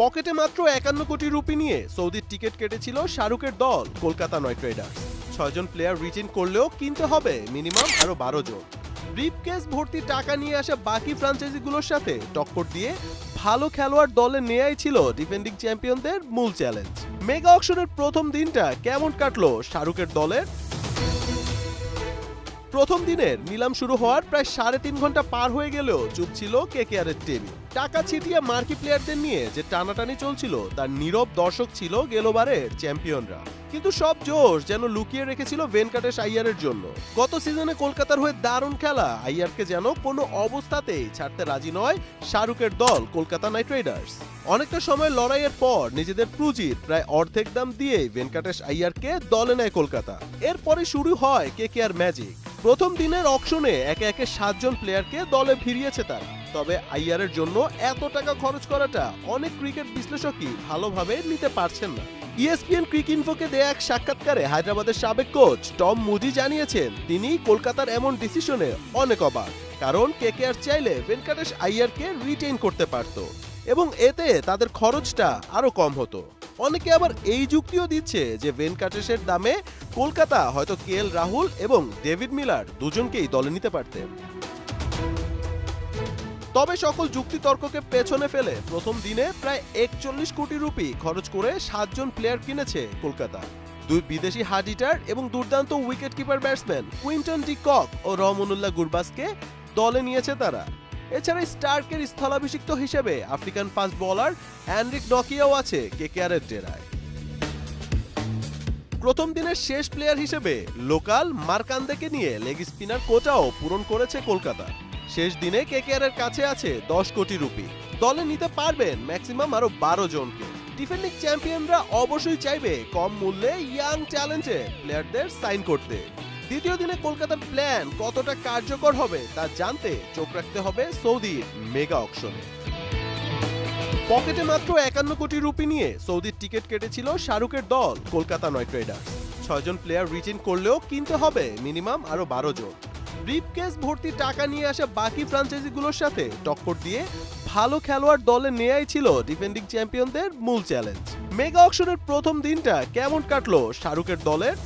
পকেটে মাত্র একান্ন কোটি রুপি নিয়ে সৌদির টিকিট কেটেছিল শাহরুখের দল, কলকাতা নাইট রাইডার্স ছয়জন প্লেয়ার রিটেন করলেও কিনতে হবে মিনিমাম আরও বারো জন। ব্রিফকেস ভর্তি টাকা নিয়ে আসা বাকি ফ্র্যাঞ্চাইজিগুলোর সাথে টক্কর দিয়ে ভালো খেলোয়াড় দলে নেয়াই ছিল ডিফেন্ডিং চ্যাম্পিয়নদের মূল চ্যালেঞ্জ। মেগা অকশনের প্রথম দিনটা কেমন কাটলো শাহরুখের দলের প্রথম দিনের নিলাম শুরু হওয়ার প্রায় সাড়ে তিন ঘণ্টা পার হয়ে গেলেও চুপ ছিল কেকেআর এর টেবিল টাকা ছিটিয়ে মার্কি প্লেয়ারদের নিয়ে যে টানাটানি চলছিল, তার নীরব দর্শক ছিল গেলোবারের চ্যাম্পিয়নরা। কিন্তু সব জোশ যেন লুকিয়ে রেখেছিল ভেনকাটেশ আইয়ারের জন্য। গত সিজনে কলকাতার হয়ে দারুণ খেলা আইয়ারকে যেন কোনো অবস্থাতেই ছাড়তে রাজি নয় শাহরুখের দল কলকাতা নাইট রাইডার্স। অনেকটা সময় লড়াইয়ের পর নিজেদের পুঁজির প্রায় অর্ধেক দাম দিয়ে ভেনকাটেশ আইয়ারকে দলে নেয় কলকাতা। এরপরে শুরু হয় কে কে আর ম্যাজিক। প্রথম দিনের অকশনে একে একে সাতজন প্লেয়ারকে দলে ফিরিয়েছে তার। তবে আইয়ারের জন্য এত টাকা খরচ করাটা অনেক ক্রিকেট বিশ্লেষকই ভালোভাবে নিতে পারছেন না। ইএসপিএন ক্রিক ইনফোকে দেয়া এক সাক্ষাৎকারে হায়দ্রাবাদের সাবেক কোচ টম মুজি জানিয়েছেন, তিনি কলকাতার এমন ডিসিশনে অনেক অবাক, কারণ কেকেআর চাইলে ভেঙ্কটেশ আইয়ারকে রিটেইন করতে পারত এবং এতে তাদের খরচটা আরও কম হতো। অনেকে আবার এই যুক্তিও দিচ্ছে যে ভেনকাটেশের দামে কলকাতা, হয়তো কে রাহুল এবং ডেভিড মিলার দুজনকেই দলে নিতে পারতেন তবে সকল যুক্তিতর্ককে পেছনে ফেলে প্রথম দিনে প্রায় একচল্লিশ কোটি রুপি খরচ করে সাতজন প্লেয়ার কিনেছে কলকাতা। দুই বিদেশি হার্ড হিটার এবং দুর্দান্ত wicket keeper batsman Quinton de Kock ও রহমনুল্লাহ গুরবাসকে দলে নিয়েছে তারা। এছাড়া স্টার্কের স্থলাভিষিক্ত হিসেবে আফ্রিকান ফাস্ট বোলার অ্যান্ড্রিক নকিয়াও আছে কেকেআরের ডেরায়। প্রথম দিনের শেষ প্লেয়ার হিসেবে লোকাল মার্কান্দেকে নিয়ে লেগ স্পিনার কোটাও পূরণ করেছে কলকাতা। শেষ দিনে কেকেআর এর কাছে আছে দশ কোটি রুপি। দলে নিতে পারবেন ম্যাক্সিমাম আরও বারো জনকে। ডিফেন্ডিং চ্যাম্পিয়নরা অবশ্যই চাইবে কম মূল্যে ইয়াং চ্যালেঞ্জে প্লেয়ারদের সাইন করতে। দ্বিতীয় দিনে কলকাতার প্ল্যান কতটা কার্যকর হবে তা জানতে চোখ রাখতে হবে সৌদির মেগা অকশনে পকেটে মাত্র একান্ন কোটি রুপি নিয়ে সৌদির টিকিট কেটেছিল শাহরুখের দল, কলকাতা নাইট রাইডার্স ছয়জন প্লেয়ার রিটেন করলেও কিনতে হবে মিনিমাম আরও বারো জন। ব্রিফকেস ভর্তি টাকা নিয়ে আসা বাকি ফ্র্যাঞ্চাইজিগুলোর সাথে টক্কর দিয়ে ভালো খেলোয়াড় দলে নেয়াই ছিল ডিফেন্ডিং চ্যাম্পিয়নদের মূল চ্যালেঞ্জ মেগা অকশনের প্রথম দিনটা কেমন কাটলো শাহরুখের দলের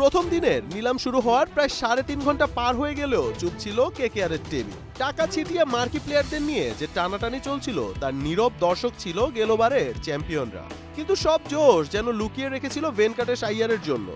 প্রথম দিনের নিলাম শুরু হওয়ার প্রায় সাড়ে তিন ঘণ্টা পার হয়ে গেলেও চুপ ছিল কেকেআরের টিম টাকা ছিটিয়ে মার্কি প্লেয়ারদের নিয়ে যে টানাটানি চলছিল, তার নীরব দর্শক ছিল গেলোবারের চ্যাম্পিয়নরা। কিন্তু সব জোশ যেন লুকিয়ে রেখেছিল ভেনকাটেশ আইয়ারের জন্য।